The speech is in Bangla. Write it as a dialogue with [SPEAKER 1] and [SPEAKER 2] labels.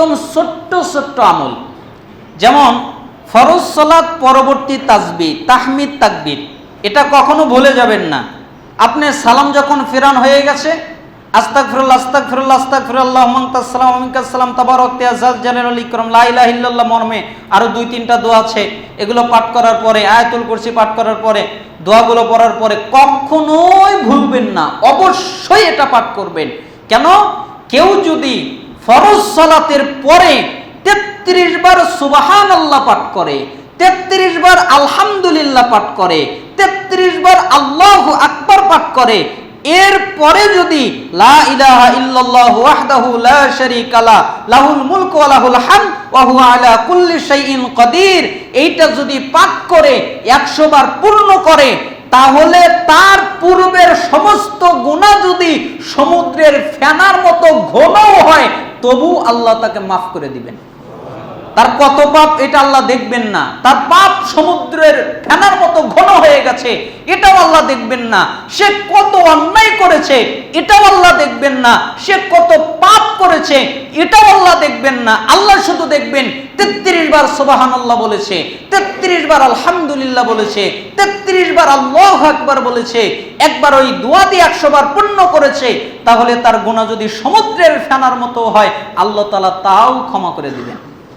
[SPEAKER 1] একদম ছোট্ট ছোট্ট আমল। যেমন ফরজ সলাৎ পরবর্তী তাজবি তাহমিদ, তাকবির। এটা কখনো ভুলে যাবেন না। আপনি সালাম যখন ফেরান হয়ে গেছে আস্তাক ফিরুল্লাহ আস্তাক ফিরুল্লাহ আস্তাক ফিরুল্লাহ মমতাসালাম আমিকাসালাম তাবারক তেজাজ জালাল ইকরাম, লা ইলাহা ইল্লাল্লাহ মর্মে আরও দুই, তিনটা দোয়া আছে। এগুলো পাঠ করার পরে, আয়াতুল কুরসি পাঠ করার পরে, দোয়াগুলো পড়ার পরে কখনোই ভুলবেন না। অবশ্যই এটা পাঠ করবেন। কেন? কেউ যদি ফরজ সালাতের পরে তেত্রিশ বার সুবাহান আল্লাহ পাঠ করে, তেত্রিশ বার আলহামদুলিল্লাহ পাঠ করে, তেত্রিশ বার আল্লাহ আকবার পাঠ করে, এর পরে যদি লা ইলাহা ইল্লাল্লাহ লা শারীকা লা, লাহুল মুলকু ওয়া লাহুল হামদ ওয়া এইটা যদি পাঠ করে 100 বার পূর্ণ করে, তাহলে তার পূর্বের সমস্ত গুণা যদি সমুদ্রের ফেনার মতো ঘনও হয় তবু আল্লাহ তাকে মাফ করে দিবেন। তার কত পাপ এটা আল্লাহ দেখবেন না। তার পাপ সমুদ্রের ফেনার মতো ঘন হয়ে গেছে, এটাও আল্লাহ দেখবেন না। সে কত অন্যায় করেছে, এটাও আল্লাহ দেখবেন না। সে কত পাপ করেছে, এটাও আল্লাহ দেখবেন না। আল্লাহ শুধু দেখবেন, তেত্রিশ বার সোবাহান আল্লাহ বলেছে, তেত্রিশ বার আলহামদুলিল্লাহ বলেছে তেত্রিশ বার আল্লাহ একবার বলেছে, একবার ওই দোয়াতে একশো বার পূর্ণ করেছে, তাহলে তার গোনা যদি সমুদ্রের ফেনার মতো হয়, আল্লাহ তালা তাও ক্ষমা করে দিবেন।